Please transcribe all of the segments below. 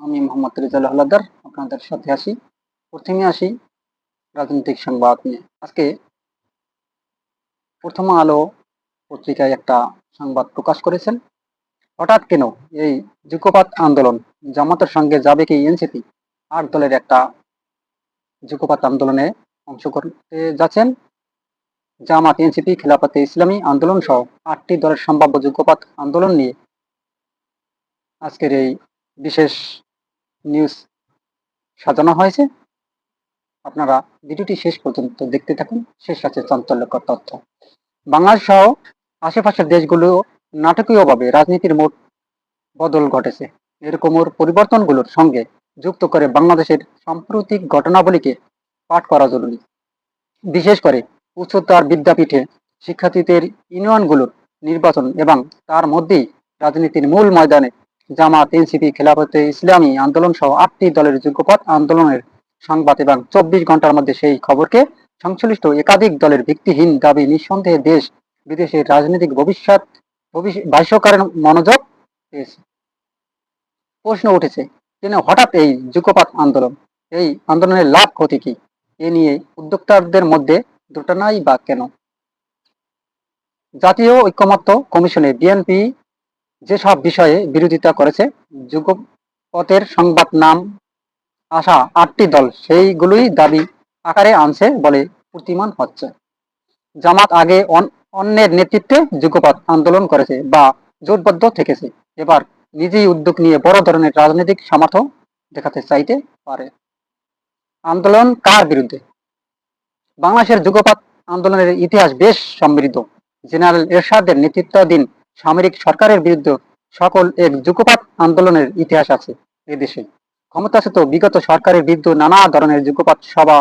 আমি মোহাম্মদ রেজাল হালাদার, আপনাদের সাথে আসি প্রথমে আসি রাজনৈতিক সংবাদ নিয়ে। আজকে প্রথম আলো পত্রিকায় একটা সংবাদ প্রকাশ করেছেন। হঠাৎ কেন এই যুগপাত আন্দোলন জামাতের সঙ্গে যাবে কি এনসিপি? আট দলের একটা যুগপাত আন্দোলনে অংশ করতে যাচ্ছেন জামাত এনসিপি, খেলাফতে ইসলামী আন্দোলন সহ আটটি দলের সম্ভাব্য যুগপাত আন্দোলন নিয়ে। আজকের এই বিশেষ নিউজ সাজানো হয়েছে। আপনারা ভিডিওটি শেষ পর্যন্ত দেখতে থাকুন। শেষ আছে চাঞ্চল্যকর তথ্য। বাংলাদেশ সহ আশেপাশের দেশগুলো নাটকীয়ভাবে রাজনীতির মোট বদল ঘটেছে। এরকম ওর পরিবর্তনগুলোর সঙ্গে যুক্ত করে বাংলাদেশের সাম্প্রতিক ঘটনাবলীকে পাঠ করা জরুরি। বিশেষ করে উচ্চতর বিদ্যাপীঠে শিক্ষার্থীদের ইউনিয়নগুলোর নির্বাচন এবং তার মধ্যেই রাজনীতির মূল ময়দানে জামাত, এনসিপি, খেলাফতে, ইসলামী আন্দোলন সহ আটটি দলের যুগপথ আন্দোলনের সংবাদ এবং চব্বিশ ঘণ্টার মধ্যে সেই খবরকে সংশ্লিষ্ট একাধিক দলের ভিত্তিহীন দাবি নিঃসন্দেহে দেশ বিদেশের রাজনৈতিক ভবিষ্যৎ ভাষ্যকারের মনোযোগ পেয়েছে। প্রশ্ন উঠেছে, কেন হঠাৎ এই যুগপাত আন্দোলন? এই আন্দোলনের লাভ ক্ষতি কি? এ নিয়ে উদ্যোক্তাদের মধ্যে দুটো নাই বা কেন? জাতীয় ঐক্যমত্য কমিশনে বিএনপি যেসব বিষয়ে বিরোধিতা করেছে যুগপথের সংবাদ নাম আসা আটটি দল, সেইগুলোই দাবি আকারে আনছে বলে প্রতিমান হচ্ছে। জামাত আগে অন্যের নেতৃত্বে যুগপথ আন্দোলন করেছে বা জোটবদ্ধ থেকেছে। এবার নিজেই উদ্যোগ নিয়ে বড় ধরনের রাজনৈতিক সামর্থ্য দেখাতে চাইতে পারে। আন্দোলন কার বিরুদ্ধে? বাংলাদেশের যুগপাত আন্দোলনের ইতিহাস বেশ সমৃদ্ধ। জেনারেল এরশাদের নেতৃত্বাধীন সামরিক সরকারের বিরুদ্ধে সকল এক যুগপাত আন্দোলনের ইতিহাস আছে এদেশে ক্ষমতাচ্যুত বিগত সরকারের বিরুদ্ধে নানা ধরনের যুগপাত সভা,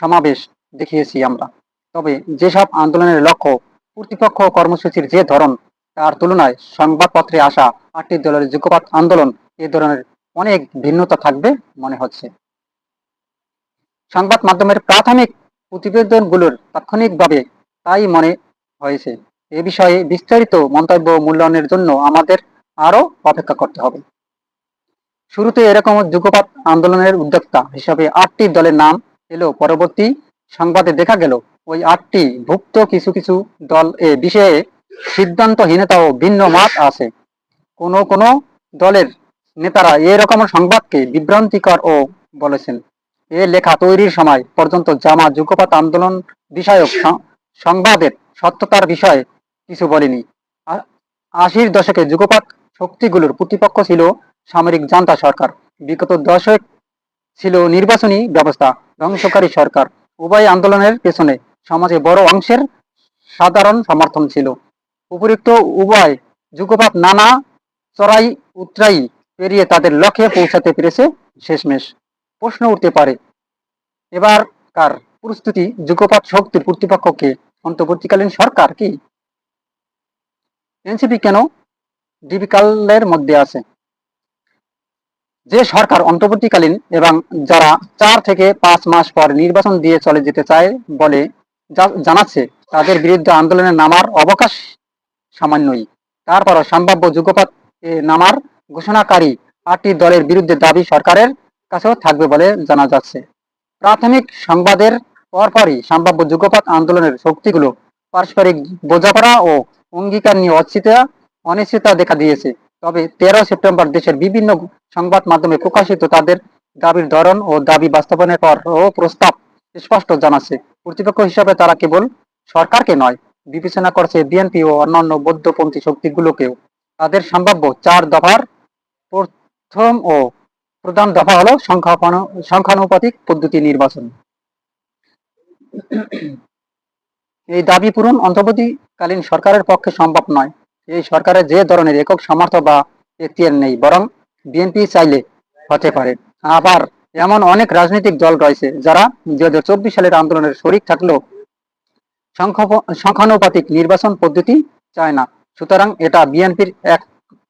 সমাবেশ দেখিয়েছি আমরা। তবে যেসব আন্দোলনের লক্ষ্য, কর্তৃপক্ষ কর্মসূচির যে ধরন, তার তুলনায় সংবাদপত্রে আসা আটটি দলের যুগপাত আন্দোলন এ ধরনের অনেক ভিন্নতা থাকবে মনে হচ্ছে। সংবাদ মাধ্যমের প্রাথমিক প্রতিবেদনগুলোর তাৎক্ষণিকভাবে তাই মনে হয়েছে। এ বিষয়ে বিস্তারিত মন্তব্য মূল্যায়নের জন্য আমাদের আরও অপেক্ষা করতে হবে। শুরুতে এরকম যুগপাত আন্দোলনের উদ্যোক্তা হিসাবে আটটি দলের নাম এলো। পরবর্তী সংবাদে দেখা গেল, ওই আটটি ভুক্ত কিছু কিছু দল এ বিষয়ে সিদ্ধান্তহীনতা ও ভিন্ন মত আছে। কোন কোন দলের নেতারা এরকম সংবাদকে বিভ্রান্তিকর ও বলেছেন। এ লেখা তৈরির সময় পর্যন্ত জামা যুগপাত আন্দোলন বিষয়ক সংবাদের সত্যতার বিষয়ে কিছু বলেনি। আশির দশকে যুগপাত শক্তিগুলোর প্রতিপক্ষ ছিল সামরিক জান্তা সরকার। বিগত দশক ছিল নির্বাচনী ব্যবস্থা, ধ্বংসকারী সরকার। উভয় আন্দোলনের পেছনে সমাজে বড় অংশের সাধারণ সমর্থন ছিল। উপরিক্ত উভয় যুগপাত নানা চড়াই উত্তরাই পেরিয়ে তাদের লক্ষ্যে পৌঁছাতে পেরেছে শেষমেশ। প্রশ্ন উঠতে পারে, এবার কার প্রস্তুতি যুগপাত শক্তির প্রতিপক্ষকে অন্তর্বর্তীকালীন সরকার কি? এনসিপি কেন ডিবিকালের মধ্যে আছে? যে সরকার অন্তর্বর্তীকালীন এবং যারা চার থেকে পাঁচ মাস পর নির্বাচন দিয়ে চলে যেতে চায় বলে জানাচ্ছে, তাদের বিরুদ্ধে আন্দোলনে নামার অবকাশ সামান্যই। তারপরও সম্ভাব্য যুগপাত নামার ঘোষণাকারী আটটি দলের বিরুদ্ধে দাবি সরকারের কাছেও থাকবে বলে জানা যাচ্ছে। প্রাথমিক সংবাদের পরপরই সম্ভাব্য যুগপাত আন্দোলনের শক্তিগুলো পারস্পরিক বোঝাপড়া ও অঙ্গীকার নিয়ে অনিশ্চিতা অনিশ্চিতা দেখা দিয়েছে। তবে তেরো সেপ্টেম্বর দেশের বিভিন্ন সংবাদ মাধ্যমে প্রকাশিত তাদের দাবির ধরন ও দাবি বাস্তবায়নের পর ও প্রস্তাব স্পষ্ট জানাচ্ছে। কর্তৃপক্ষ হিসাবে তারা কেবল সরকারকে নয়, বিবেচনা করছে বিএনপি ও অন্যান্য বৌদ্ধপন্থী শক্তিগুলোকেও। তাদের সম্ভাব্য চার দফার, প্রথম ও প্রধান দফা হলো সংখ্যানুপাতিক পদ্ধতি নির্বাচন। এই দাবি পূরণ অন্তর্বর্তীকালীন সরকারের পক্ষে সম্ভব নয়। এই সরকারের যে ধরনের একক সামর্থ্য বা এখতিয়ার নেই, বরং বিএনপি চাইলে হতে পারে। আবার এমন অনেক রাজনৈতিক দল রয়েছে যারা দুই হাজার চব্বিশ সালের আন্দোলনের শরিক থাকলেও সংখ্যানুপাতিক নির্বাচন পদ্ধতি চায় না। সুতরাং এটা বিএনপির এক,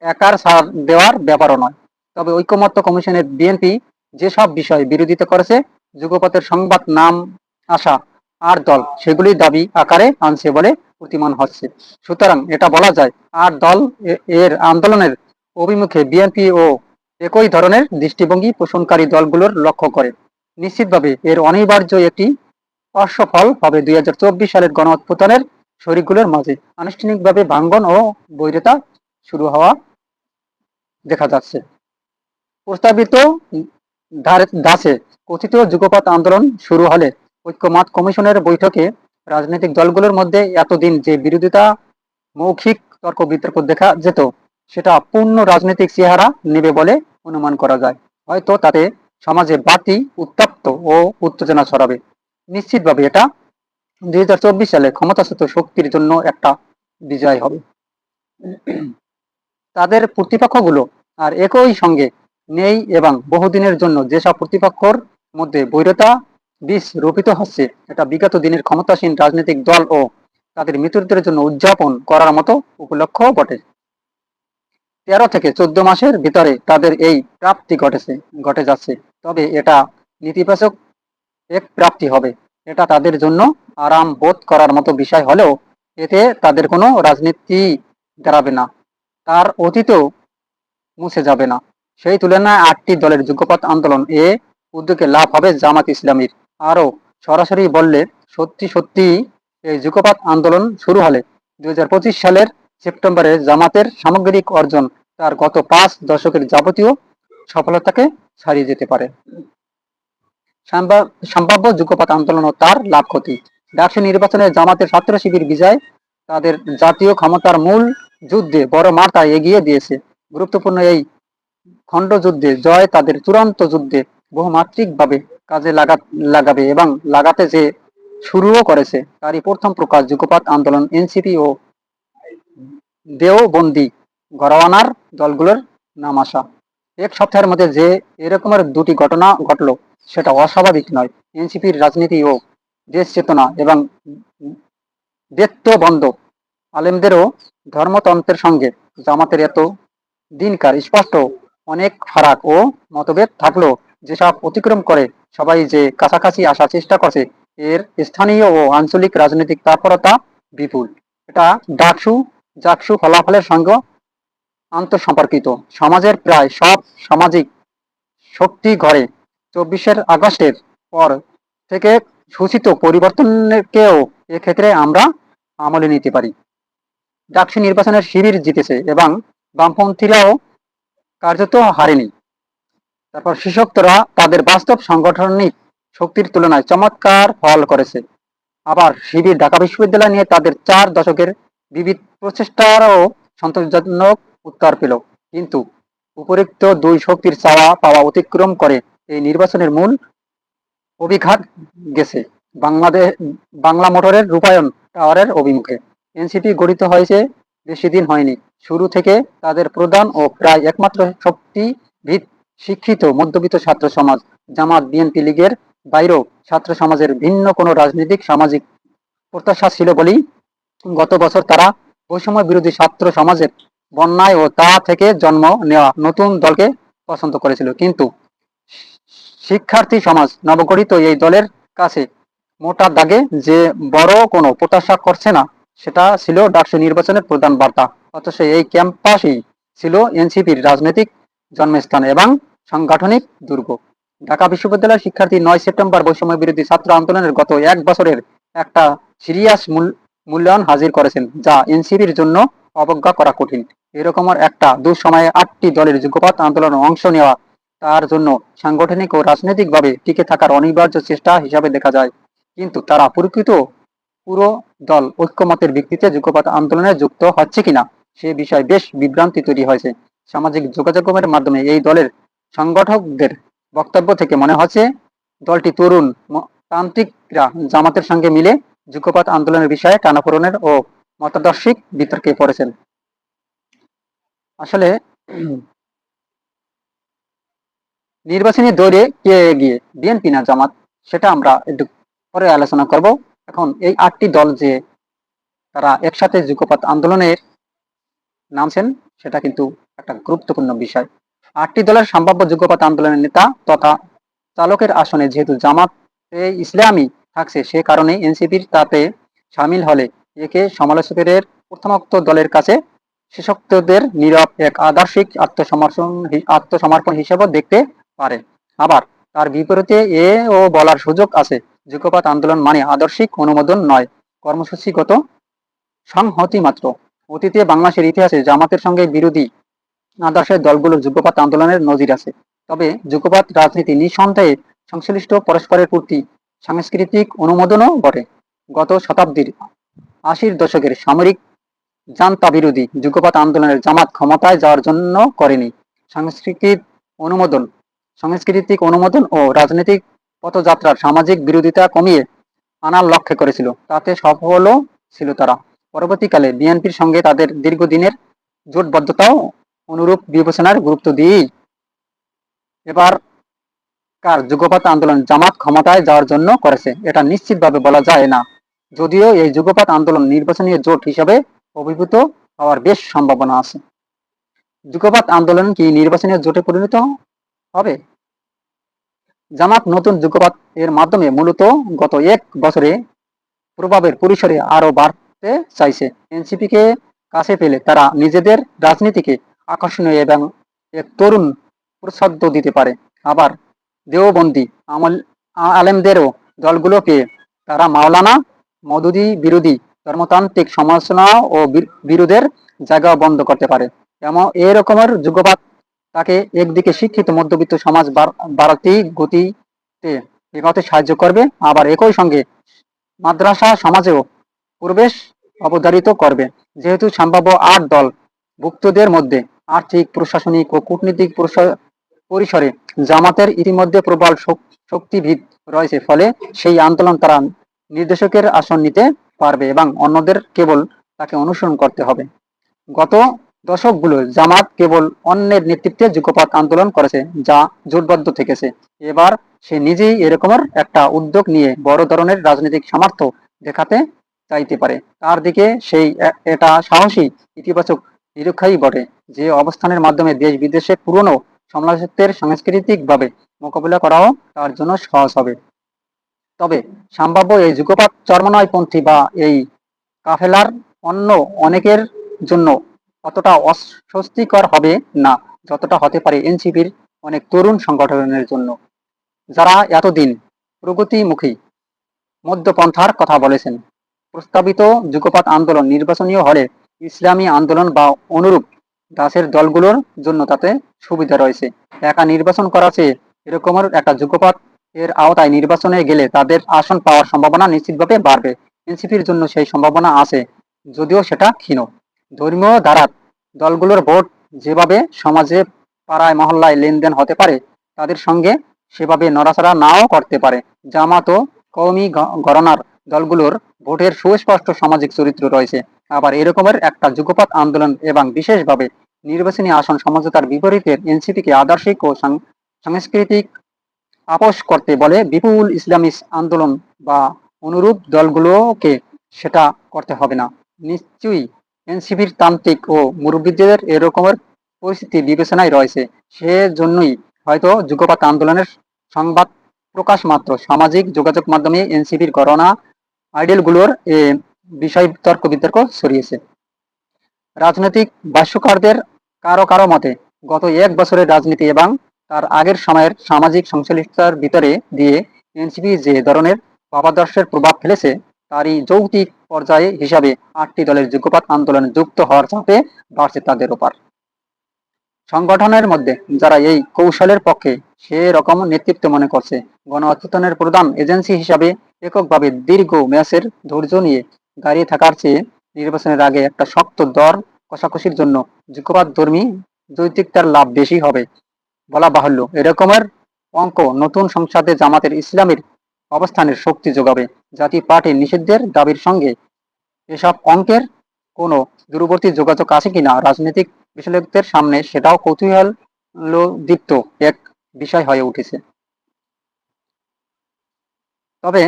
একার সার দেওয়ার ব্যাপারও নয়। তবে ঐক্যমত্য কমিশনের বিএনপি যেসব বিষয়ে বিরোধিতা করেছে যুগপথের সংবাদ নাম আসা আর দল। সেগুলি দাবি আকারে আনছে বলে প্রতিমান হচ্ছে। সুতরাং এটা বলা যায়, আর দল এর আন্দোলনের অভিমুখে বিএনপি ও একই ধরনের দৃষ্টিভঙ্গি পোষণকারী দলগুলোর লক্ষ্য করে। নিশ্চিতভাবে এর অনিবার্য একটি পার্শ্বফল হবে দুই হাজার চব্বিশ সালের গণ শরিকগুলোর মাঝে। আনুষ্ঠানিকভাবে ভাঙ্গন ও বৈরতা শুরু হওয়া দেখা যাচ্ছে। প্রস্তাবিত দাসে কথিত যুগপাত আন্দোলন শুরু হলে ঐক্যমত কমিশনের বৈঠকে রাজনৈতিক দলগুলোর মধ্যে এতদিন যে বিরোধিতা, মৌখিক তর্ক বিতর্ক দেখা যেত, সেটা পূর্ণ রাজনৈতিক চেহারা নেবে বলে অনুমান করা যায়। হয়তো তাতে সমাজে বাতি উত্তপ্ত ও উত্তেজনা ছড়াবে। নিশ্চিতভাবে এটা দুই হাজার চব্বিশ সালে ক্ষমতাচ্যুত শক্তির জন্য একটা বিজয় হবে। তাদের প্রতিপক্ষগুলো আর একই সঙ্গে নেই এবং বহুদিনের জন্য যেসব প্রতিপক্ষর মধ্যে বৈরতা বিষ রোপিত হচ্ছে এটা বিগত দিনের ক্ষমতাসীন রাজনৈতিক দল ও তাদের মৃত্যুদের জন্য উদযাপন করার মতো উপলক্ষ বটে। তেরো থেকে চোদ্দ মাসের ভিতরে তাদের এই প্রাপ্তি ঘটেছে, ঘটে যাচ্ছে। তবে এটা নেতিবাচক এক প্রাপ্তি হবে। এটা তাদের জন্য আরাম বোধ করার মতো বিষয় হলেও এতে তাদের কোনো রাজনীতি দাঁড়াবে না। তার অতীতও মুছে যাবে না। সেই তুলনায় আটটি দলের যুগপৎ আন্দোলন এ উদ্যোগে লাভ হবে জামাত ইসলামীর। আরও সরাসরি বললে সত্যি সত্যি এই যুগপৎ আন্দোলন শুরু হলে দুই সালের সেপ্টেম্বরে জামাতের সামগ্রিক অর্জন তার গত পাঁচ দশকের যাবতীয় সফলতাকে ছাড়িয়ে যেতে পারে। সম্ভাব্য যুগপৎ আন্দোলন ও তার লাভ ক্ষতি। ডাকসু নির্বাচনে জামাতের ছাত্র শিবির বিজয় তাদের জাতীয় ক্ষমতার মূল যুদ্ধে বড় মাত্রা এগিয়ে দিয়েছে। গুরুত্বপূর্ণ এই খণ্ডযুদ্ধে জয় তাদের চূড়ান্ত যুদ্ধে বহুমাত্রিকভাবে কাজে লাগা, লাগাবে এবং লাগাতে যে শুরুও করেছে, তারই প্রথম প্রকাশ যুগপাত আন্দোলন এনসিপি ও দেওবন্দি ঘরওয়ানার দলগুলোর নাম আসা। এক সপ্তাহের মধ্যে যে এরকমের দুটি ঘটনা ঘটলো, সেটা অস্বাভাবিক নয়। এনসিপির রাজনীতি ও দেশ চেতনা এবং বন্ধ। আলেমদেরও ধর্মতন্ত্রের সঙ্গে জামাতের এত দিনকার স্পষ্ট অনেক ফারাক ও মতভেদ থাকলেও যেসব অতিক্রম করে সবাই যে কাছাকাছি আসার চেষ্টা করছে, এর স্থানীয় ও আঞ্চলিক রাজনৈতিক তৎপরতা বিপুল। এটা ডাকসু, জাকসু ফলাফলের সঙ্গে আন্তঃসম্পর্কিত। সমাজের প্রায় সব সামাজিক শক্তি ঘরে চব্বিশের আগস্টের পর থেকে সূচিত পরিবর্তনকেও এক্ষেত্রে আমরা আমলে নিতে পারি। ডাকসু নির্বাচনের শিবির জিতেছে এবং বামপন্থীরাও কার্যত হারেনি। তারপর শিক্ষকরা তাদের বাস্তব সাংগঠনিক শক্তির তুলনায় চমৎকার ফল করেছে। আবার শিবির ঢাকা বিশ্ববিদ্যালয় নিয়ে তাদের চার দশকের বিবিধ প্রচেষ্টারও সন্তোষজনক উত্তর পেল। কিন্তু উপরিক্ত দুই শক্তির চাওয়া পাওয়া অতিক্রম করে এই নির্বাচনের মূল অভিঘাত গেছে বাংলাদেশ বাংলা মোটরের রূপায়ণ টাওয়ারের অভিমুখে। এনসিপি গঠিত হয়েছে বেশি দিন হয়নি। শুরু থেকে তাদের প্রধান ও প্রায় একমাত্র শক্তি ভিত শিক্ষিত, মধ্যবিত্ত ছাত্র সমাজ, জামাত, বিএনপি লীগের বাইরেও ছাত্র সমাজের ভিন্ন কোনো রাজনৈতিক, সামাজিক প্রত্যাশা ছিল বলেই গত বছর তারা বৈষম্য বিরোধী ছাত্র সমাজের বন্যায় ও তা থেকে জন্ম নেওয়া নতুন দলকে পছন্দ করেছিল। কিন্তু শিক্ষার্থী সমাজ নবগঠিত এই দলের কাছে মোটা দাগে যে বড় কোনো প্রত্যাশা করছে না, সেটা ছিল ডাকসু নির্বাচনের প্রধান বার্তা। অথচ এই ক্যাম্পাসই ছিল এনসিপির রাজনৈতিক জন্মস্থান এবং সাংগঠনিক দুর্গ। ঢাকা বিশ্ববিদ্যালয়ের শিক্ষার্থী নয় সেপ্টেম্বর বৈষম্য বিরোধী ছাত্র আন্দোলনের গত এক বছরের একটা সিরিয়াস মূল্যায়ন হাজির করেছেন, যা এনসিপির জন্য অবজ্ঞা করা কঠিন। এরকমের একটা দুঃসময়ে আটটি দলের যুগপৎ আন্দোলনে অংশ নেওয়া, তার জন্য সাংগঠনিক ও রাজনৈতিকভাবে টিকে থাকার অনিবার্য চেষ্টা হিসাবে দেখা যায়। কিন্তু তারা প্রকৃত পুরো দল ঐক্যমতের ভিত্তিতে যুগপৎ আন্দোলনে যুক্ত হচ্ছে কিনা, সে বিষয়ে বেশ বিভ্রান্তি তৈরি হয়েছে। সামাজিক যোগাযোগের মাধ্যমে এই দলের সংগঠকদের বক্তব্য থেকে মনে হচ্ছে দলটি তরুণ তান্ত্রিকরা জামাতের সঙ্গে মিলে যুগপৎ আন্দোলনের বিষয়ে টানাপোড়নের ও মতাদর্শিক বিতর্কে পড়েছেন। আসলে নির্বাচনী দৌড়ে কে এগিয়ে, বিএনপি না জামাত, সেটা আমরা একটু পরে আলোচনা করব। এখন এই আটটি দল যে তারা একসাথে যুগপৎ আন্দোলনের নামছেন, সেটা কিন্তু একটা গুরুত্বপূর্ণ বিষয়। আটটি দলের সম্ভাব্য যুগপৎ আন্দোলনের নেতা তথা চালকের আসনে যেহেতু জামাত ইসলামী থাকছে, সে কারণে এনসিপির তাতে সামিল হলে একে সমালোচকের প্রথমোক্ত দলের কাছে শেষোক্তদের নীরব এক আদর্শিক আত্মসমর্পণ আত্মসমর্পণ হিসেবে দেখতে পারে। আবার তার বিপরীতে এ ও বলার সুযোগ আছে যুগপাত আন্দোলন মানে আদর্শিক অনুমোদন নয়, কর্মসূচিগত সংহতি মাত্র। অতীতে বাংলাদেশের ইতিহাসে জামাতের সঙ্গে বিরোধী আদর্শের দলগুলোর যুগপাত আন্দোলনের নজির আছে। তবে যুগপাত রাজনীতি নিঃসন্দেহে সংশ্লিষ্ট পরস্পরের প্রতি সাংস্কৃতিক অনুমোদনও বটে। গত শতাব্দীর আশির দশকের সামরিক জান্তা বিরোধী যুগপাত আন্দোলনের জামাত ক্ষমতায় যাওয়ার জন্য করেনি। সাংস্কৃতিক অনুমোদন সাংস্কৃতিক অনুমোদন ও রাজনৈতিক পথযাত্রার সামাজিক বিরোধিতা কমিয়ে আনার লক্ষ্যে করেছিল। তাতে সফলও ছিল তারা। পরবর্তীকালে বিএনপির সঙ্গে তাদের দীর্ঘদিনের জোটবদ্ধতাও অনুরূপ বিবেচনার গুরুত্ব দিয়েই এবার কার যুগপাত আন্দোলন জামাত ক্ষমতায় যাওয়ার জন্য করেছে, এটা নিশ্চিতভাবে বলা যায় না। যদিও এই যুগপাত আন্দোলন নির্বাচনী জোট হিসাবে অভিভূত হওয়ার বেশ সম্ভাবনা আছে। যুগপাত আন্দোলন কি নির্বাচনী জোটে পরিণত হবে? জামাত নতুন যুগপাত এর মাধ্যমে মূলত গত এক বছরে প্রভাবের পরিসরে আরও বাড়তে চাইছে। এনসিপিকে কাছে পেলে তারা নিজেদের রাজনীতিকে আকর্ষণীয় এবং এক তরুণ প্রসাদ্য দিতে পারে। আবার দেওবন্দি আমল আলেমদেরও দলগুলোকে তারা মাওলানা, মদুদি বিরোধী ধর্মতান্ত্রিক সমালোচনা ও বিরোধের জায়গা বন্ধ করতে পারে। এমন এরকমের যুগপাত তাকে একদিকে শিক্ষিত মধ্যবিত্ত সমাজ বাড়তি গতিতে এগোতে সাহায্য করবে, আবার একই সঙ্গে মাদ্রাসা সমাজেও প্রবেশ অবধারিত করবে। যেহেতু সম্ভাব্য আট দল ভুক্তদের মধ্যে আর্থিক, প্রশাসনিক ও কূটনীতিক পরিসরে জামাতের ইতিমধ্যে প্রবল শক্তিভিদ রয়েছে, ফলে সেই আন্দোলন তারা নির্দেশকের আসন নিতে পারবে এবং অন্যদের কেবল তাকে অনুসরণ করতে হবে। গত দশকগুলো জামাত কেবল অন্যের নেতৃত্বে যুগপথ আন্দোলন করেছে, যা জোটবদ্ধ থেকেছে। এবার সে নিজেই এরকমের একটা উদ্যোগ নিয়ে বড় ধরনের রাজনৈতিক সামর্থ্য দেখাতে চাইতে পারে। তার দিকে সেই এটা সাহসী, ইতিবাচক নিরীক্ষাই বটে যে অবস্থানের মাধ্যমে দেশ বিদেশে পুরনো সমালোচকদের সাংস্কৃতিকভাবে মোকাবিলা করাও তার জন্য সহজ হবে। তবে সম্ভাব্য এই যুগপাত চর্মনয়পন্থী বা এই কাফেলার অন্য অনেকের জন্য অতটা অস্বস্তিকর হবে না, যতটা হতে পারে এনসিপির অনেক তরুণ সংগঠনের জন্য। যারা এতদিন প্রগতিমুখী মধ্যপন্থার কথা বলেছেন, প্রস্তাবিত যুগপাত আন্দোলন নির্বাচনীয় হলে ইসলামী আন্দোলন বা অনুরূপ দাসের দলগুলোর জন্য তাতে সুবিধা রয়েছে। একা নির্বাচন করা চেয়ে এরকমের একটা যুগপাত এর আওতায় নির্বাচনে গেলে তাদের আসন পাওয়ার সম্ভাবনা নিশ্চিতভাবে বাড়বে। এনসিপির জন্য সেই সম্ভাবনা আছে, যদিও সেটা ক্ষীণ। ধর্মীয় ধারাত দলগুলোর ভোট যেভাবে সমাজে পাড়ায়, মহল্লায় লেনদেন হতে পারে, তাদের সঙ্গে সেভাবে নড়াচড়া নাও করতে পারে। জামাত ও কৌমি গণনার দলগুলোর ভোটের সুস্পষ্ট সামাজিক চরিত্র রয়েছে। আবার এরকমের একটা যুগপাত আন্দোলন এবং বিশেষভাবে নির্বাচনী আসন সমঝোতার বিপরীতে এনসিপিকে আদর্শিক ও সাংস্কৃতিক আপোষ করতে বলে বিপুল ইসলামী আন্দোলন বা অনুরূপ দলগুলোকে সেটা করতে হবে না। নিশ্চয়ই এনসিপির তান্ত্রিক ও মুরব্বীদের এরকমের পরিস্থিতি বিবেচনায় রয়েছে। সেজন্যই হয়তো যুগপাত আন্দোলনের সংবাদ প্রকাশ মাত্র সামাজিক যোগাযোগ মাধ্যমে এনসিপির করোনা আইডেলগুলোর এ, বিষয় তর্ক বিতর্ক ছড়িয়েছে। রাজনৈতিক ভাষ্যকারদের কারও কারও মতে, গত এক বছরের রাজনীতি এবং তার আগের সময়ের সামাজিক সংশ্লিষ্টতার ভিতরে দিয়ে এনসিপি যে ধরনের ভাবাদর্শের প্রভাব ফেলেছে, তারই যৌক্তিক পর্যায়ে হিসাবে আটটি দলের যুগপাত আন্দোলনে যুক্ত হওয়ার চাপে বাড়ছে তাদের ওপর। সংগঠনের মধ্যে যারা এই কৌশলের পক্ষে সে রকম নেতৃত্ব মনে করছে গণ প্রধান এজেন্সি হিসাবে এককভাবে দীর্ঘ ম্যাচের ধৈর্য নিয়ে দাঁড়িয়ে থাকার চেয়ে নির্বাচনের আগে একটা শক্ত দর কষাকষির জন্য যুগপাত ধর্মী যৌতিকতার লাভ বেশি হবে বলা বাহুল্য। এরকমের অঙ্ক নতুন সংসদে জামাতের ইসলামের অবস্থানের শক্তি যোগাবে। জাতি পার্টি নিষিদ্ধের দাবির সঙ্গে এসব অঙ্কের কোনো দূরবর্তী যোগাযোগ আছে কিনা, রাজনৈতিক বিশ্লেষকদের সামনে সেটাও কৌতূহল দীপ্ত এক বিষয় হয়ে উঠেছে। তবে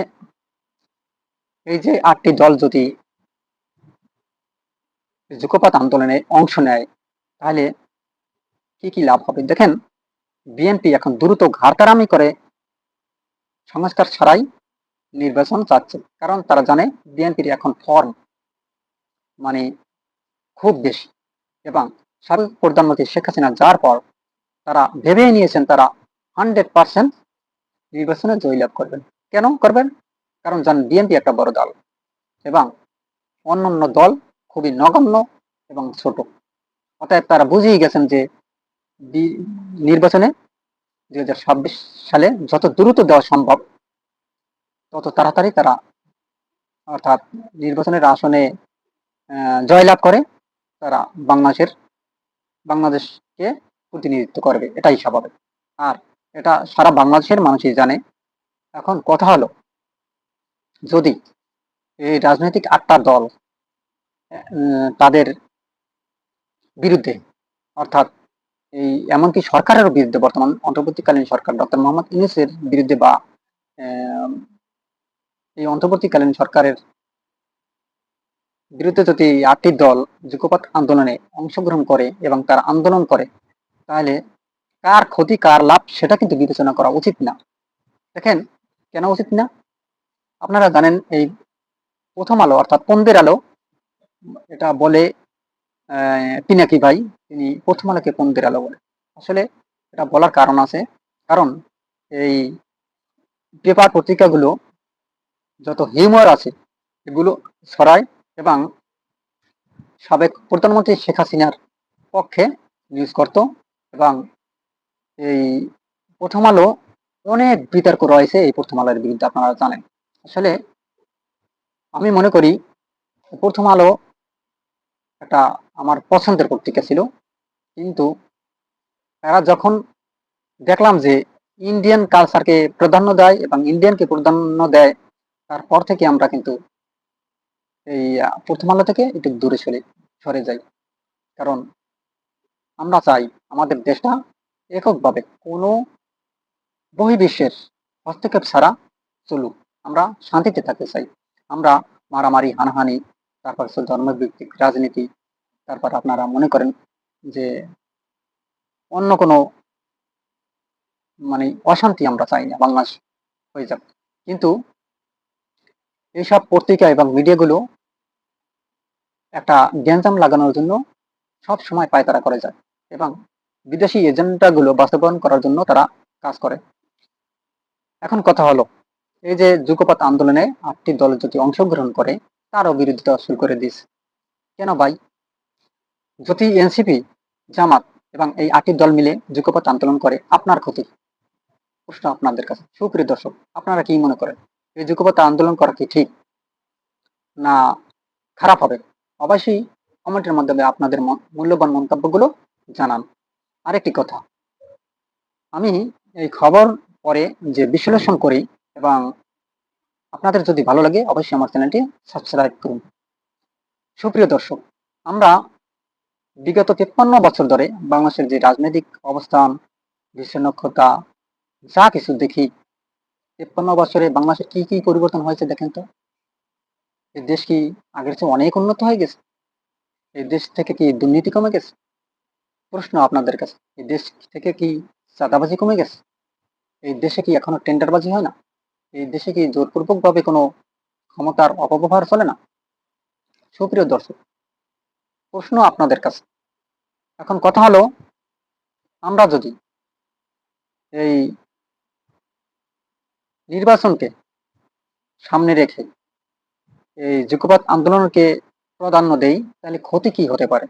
এই যে আটটি দল যদি যুগপাত আন্দোলনে অংশ নেয়, তাহলে কি কি লাভ হবে? দেখেন, বিএনপি এখন দ্রুত ঘাড়তারামি করে সংস্কার ছাড়াই নির্বাচন চাচ্ছে। কারণ তারা জানে বিএনপির এখন ফর্ম মানে খুব বেশি এবং সাবেক প্রধানমন্ত্রী শেখ হাসিনা যাওয়ার পর তারা ভেবে নিয়েছেন তারা হান্ড্রেড পার্সেন্ট নির্বাচনে জয়লাভ করবেন। কেন করবেন? কারণ জানেন বিএনপি একটা বড় দল এবং অন্যান্য দল খুবই নগণ্য এবং ছোট। অতএব তারা বুঝেই গেছেন যে নির্বাচনে দু হাজার ছাব্বিশ সালে যত দ্রুত দেওয়া সম্ভব, তত তাড়াতাড়ি তারা অর্থাৎ নির্বাচনের আসনে জয়লাভ করে, তারা বাংলাদেশের, বাংলাদেশকে প্রতিনিধিত্ব করবে। এটাই স্বাভাবিক। আর এটা সারা বাংলাদেশের মানুষই জানে। এখন কথা হলো, যদি এই রাজনৈতিক আটটা দল তাদের বিরুদ্ধে, অর্থাৎ এই এমনকি সরকারের বিরুদ্ধে, বর্তমান অন্তর্বর্তীকালীন সরকার ডক্টর মোহাম্মদ ইউনুসের বিরুদ্ধে বা এই অন্তর্বর্তীকালীন সরকারের বিরুদ্ধে যদি আটটি দল যুগপাত আন্দোলনে অংশগ্রহণ করে এবং তার আন্দোলন করে, তাহলে কার ক্ষতি, কার লাভ, সেটা কিন্তু বিবেচনা করা উচিত না। দেখেন কেন উচিত না। আপনারা জানেন এই প্রথম আলো, অর্থাৎ পন্দের আলো, এটা বলে পিনাকি ভাই, তিনি প্রথম আলোকে পন্দের আলো বলে। আসলে এটা বলার কারণ আছে। কারণ এই পেপার পত্রিকাগুলো যত হিউমার আছে, এগুলো ছড়ায় এবং সাবেক প্রধানমন্ত্রী শেখ হাসিনার পক্ষে নিউজ করত এবং এই প্রথম আলো অনেক বিতর্ক রয়েছে এই প্রথম আলোর বিরুদ্ধে, আপনারা জানেন। আসলে আমি মনে করি, প্রথম আলো একটা আমার পছন্দের পত্রিকা ছিল। কিন্তু তারা যখন দেখলাম যে ইন্ডিয়ান কালচারকে প্রাধান্য দেয় এবং ইন্ডিয়ানকে প্রাধান্য দেয়, তারপর থেকে আমরা কিন্তু এই প্রথম আলো থেকে একটু দূরে সরে সরে যাই। কারণ আমরা চাই আমাদের দেশটা এককভাবে কোনো বহির্বিশ্বের হস্তক্ষেপ ছাড়া চলুক। আমরা শান্তিতে থাকতে চাই। আমরা মারামারি, হানাহানি, তারপর ধর্মভিত্তিক রাজনীতি, তারপর আপনারা মনে করেন যে অন্য কোনো মানে অশান্তি আমরা চাই না, বাংলাদেশ হয়ে যাবে কিন্তু এইসব পত্রিকা এবং মিডিয়াগুলো একটা গ্যাঞ্জাম লাগানোর জন্য সব সময় পায়তারা করে যায় এবং বিদেশি এজেন্ডাগুলো বাস্তবায়ন করার জন্য তারা কাজ করে। এখন কথা হলো, এই যে যুগপাত আন্দোলনে আটটি দল যদি অংশগ্রহণ করে, তারও বিরোধিতা শুরু করে দিস। কেন ভাই? যদি এনসিপি, জামাত এবং এই আটটি দল মিলে যুগপাত আন্দোলন করে, আপনার ক্ষতি? প্রশ্ন আপনাদের কাছে। সুপ্রিয় দর্শক, আপনারা কি মনে করেন, এই যুগপাত আন্দোলন করা কি ঠিক? না, খারাপ হবে। অবশ্যই কমেন্টের মাধ্যমে আপনাদের মূল্যবান মন্তব্যগুলো জানান। আরেকটি কথা, আমি এই খবর পরে যে বিশ্লেষণ করি এবং আপনাদের যদি ভালো লাগে অবশ্যই আমার চ্যানেলটি সাবস্ক্রাইব করুন। সুপ্রিয় দর্শক, আমরা বিগত তিপ্পান্ন বছর ধরে বাংলাদেশের যে রাজনৈতিক অবস্থান বিশ্বনক্ষতা যা কিছু দেখি, তেপ্পান্ন বছরে বাংলাদেশের কি কি পরিবর্তন হয়েছে দেখেন তো? এই দেশ কি আগের চেয়ে অনেক উন্নত হয়ে গেছে? এই দেশ থেকে কি দুর্নীতি কমে গেছে? প্রশ্ন আপনাদের কাছে এই দেশ থেকে কি চাঁদাবাজি কমে গেছে? এই দেশে কি এখনও টেন্ডারবাজি হয় না? এই দেশে কি জোরপূর্বক ভাবে কোনো ক্ষমতার অপব্যবহার চলে না? সুপ্রিয় দর্শক, প্রশ্ন আপনাদের কাছে। এখন কথা হলো, আমরা যদি এই নির্বাচনকে সামনে রেখে এই যুগপাত আন্দোলনকে প্রাধান্য দেই, তাহলে ক্ষতি কি হতে পারে?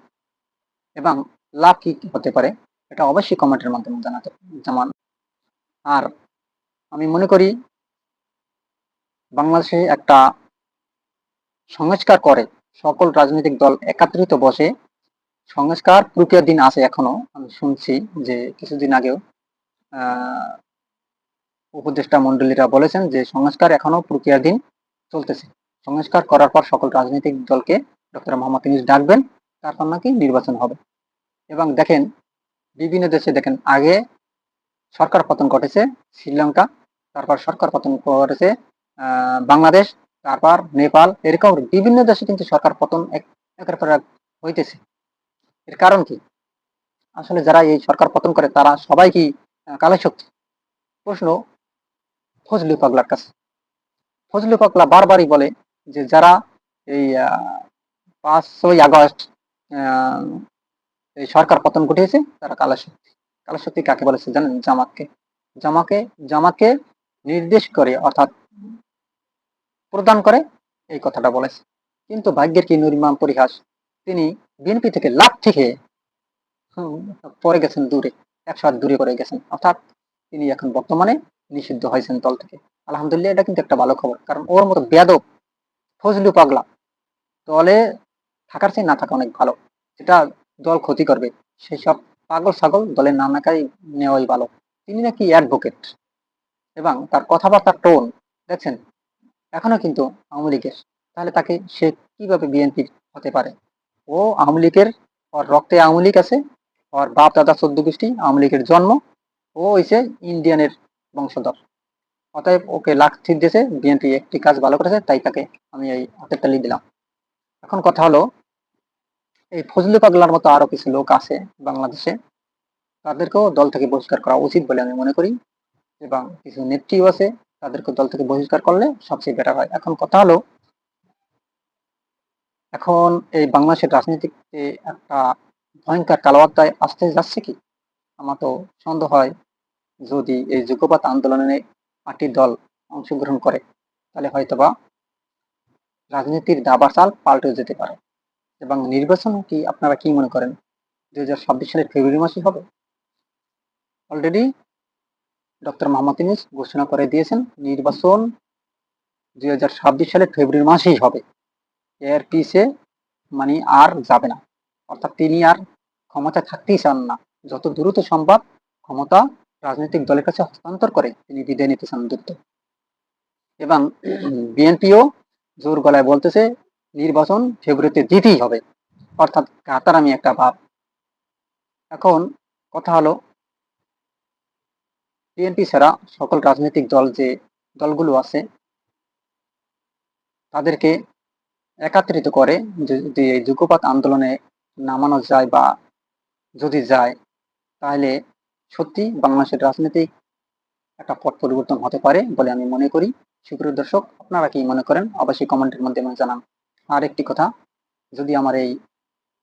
এবং লাভ কি হতে পারে? এটা অবশ্যই কমেন্টের মাধ্যমে জানাতে জামান আর আমি মনে করি বাংলাদেশে একটা সংস্কার করে, সকল রাজনৈতিক দল একাত্রিত বসে সংস্কার প্রক্রিয়ার দিন আছে এখনও। আমি শুনছি যে কিছুদিন আগেও উপদেষ্টা মন্ডলীরা বলেছেন যে সংস্কার এখনও প্রক্রিয়ার দিন চলতেছে। সংস্কার করার পর সকল রাজনৈতিক দলকে ডক্টর মোহাম্মদ ইউনুস ডাকবেন তারপর নাকি নির্বাচন হবে। এবং দেখেন, বিভিন্ন দেশে দেখেন, আগে সরকার পতন ঘটেছে, শ্রীলঙ্কা, তারপর সরকার পতন ঘটেছে বাংলাদেশ, তারপর নেপাল, এরকম বিভিন্ন দেশে কিন্তু সরকার পতন এক, একের পর এক হইতেছে। এর কারণ কি? আসলে যারা এই সরকার পতন করে, তারা সবাই কি কালো শক্তি? প্রশ্ন ফজলু পাগলার কাছে। ফজলু পাগলা বারবারই বলে যে যারা এই পাঁচই আগস্ট এই সরকার পতন ঘটিয়েছে, তারা কালা শক্তি। কালা শক্তি কাকে বলেছে জানেন? জামাতকে। জামাকে, জামাতকে নির্দেশ করে, অর্থাৎ প্রদান করে এই কথাটা বলেছে। কিন্তু ভাগ্যের কি নরিমাম পরিহাস? তিনি বিএনপি থেকে লাভ থেকে পরে গেছেন দূরে, একশো দূরে করে গেছেন। অর্থাৎ তিনি এখন বর্তমানে নিষিদ্ধ হয়েছেন দল থেকে। আলহামদুলিল্লাহ, এটা কিন্তু একটা ভালো খবর। কারণ ওর মতো বেদব ফজলু পাগলা দলে থাকার চেয়ে না থাকা অনেক ভালো। যেটা দল ক্ষতি করবে, সেই সব পাগল ছাগল, দলের নানাকাই নেওয়াই ভালো। তিনি নাকি অ্যাডভোকেট এবং তার কথাবার্তার টোন দেখছেন? এখনও কিন্তু আওয়ামী লীগের। তাহলে তাকে সে কীভাবে বিএনপির হতে পারে? ও আওয়ামী লীগের, ওর রক্তে আওয়ামী লীগ আছে, ওর বাপ, দাদা, চোদ্দ গোষ্ঠী আওয়ামী লীগের জন্ম, ও হয়েছে ইন্ডিয়ানের বংশধর। অতএব ওকে লাখ ঠিক দিয়েছে বিএনপি একটি কাজ ভালো করেছে, তাই তাকে আমি এই হাতের তালি দিলাম। এখন কথা হলো এই ফজলু পাগলার মতো আরও কিছু লোক আছে বাংলাদেশে। তাদেরকেও দল থেকে বহিষ্কার করা উচিত বলে আমি মনে করি। এবং কিছু নেত্রীও আছে, তাদেরকে দল থেকে বহিষ্কার করলে সবচেয়ে বেটার হয়। এখন কথা হলো, এখন এই বাংলাদেশের রাজনীতিতে একটা ভয়ঙ্কর কালাবার্তায় আসতে যাচ্ছে কি? আমার তো সন্দেহ হয়, যদি এই যুগপাত আন্দোলনে আটটি দল অংশগ্রহণ করে, তাহলে হয়তোবা রাজনীতির দাবার চাল পাল্টে যেতে পারে। এবং নির্বাচন কি আপনারা কি মনে করেন? দুই হাজার ছাব্বিশ সালের ফেব্রুয়ারি মাসেই হবে? অলরেডি ডক্টর মোহাম্মদ ইউনুস ঘোষণা করে দিয়েছেন, নির্বাচন দুই হাজার ছাব্বিশ সালের ফেব্রুয়ারি মাসেই হবে। এর পিসে মানে আর যাবে না। অর্থাৎ তিনি আর ক্ষমতা থাকতেই চান না। যত দ্রুত সম্ভব ক্ষমতা রাজনৈতিক দলের কাছে হস্তান্তর করে তিনি বিদায় নিতে চান দ্রুত। এবং বিএনপিও জোর গলায় বলতেছে নির্বাচন ফেব্রুয়ারিতে দিতেই হবে। অর্থাৎ কাতার আমি একটা ভাব। এখন কথা হলো, বিএনপি ছাড়া সকল রাজনৈতিক দল যে দলগুলো আছে, তাদেরকে একাত্রিত করে যদি এই যুগপাত আন্দোলনে নামানো যায় বা যদি যায়, তাহলে সত্যি বাংলাদেশের রাজনৈতিক একটা পথ পরিবর্তন হতে পারে বলে আমি মনে করি। সুপ্রিয় দর্শক, আপনারা কি মনে করেন? অবশ্যই কমেন্টের মাধ্যমে জানান। আর একটি কথা, যদি আমার এই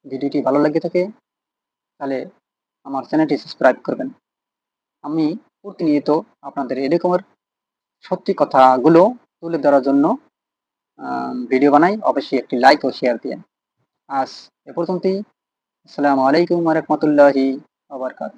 ভিডিওটি ভালো লেগে থাকে, তাহলে আমার চ্যানেলটি সাবস্ক্রাইব করবেন। আমি প্রতিনিয়ত আপনাদের এরকমের সত্যি কথাগুলো তুলে ধরার জন্য ভিডিও বানাই। অবশ্যই একটি লাইক ও শেয়ার দিয়ে। আজ এ পর্যন্তই। আসসালামু আলাইকুম রহমতুল্লাহি আবরকাত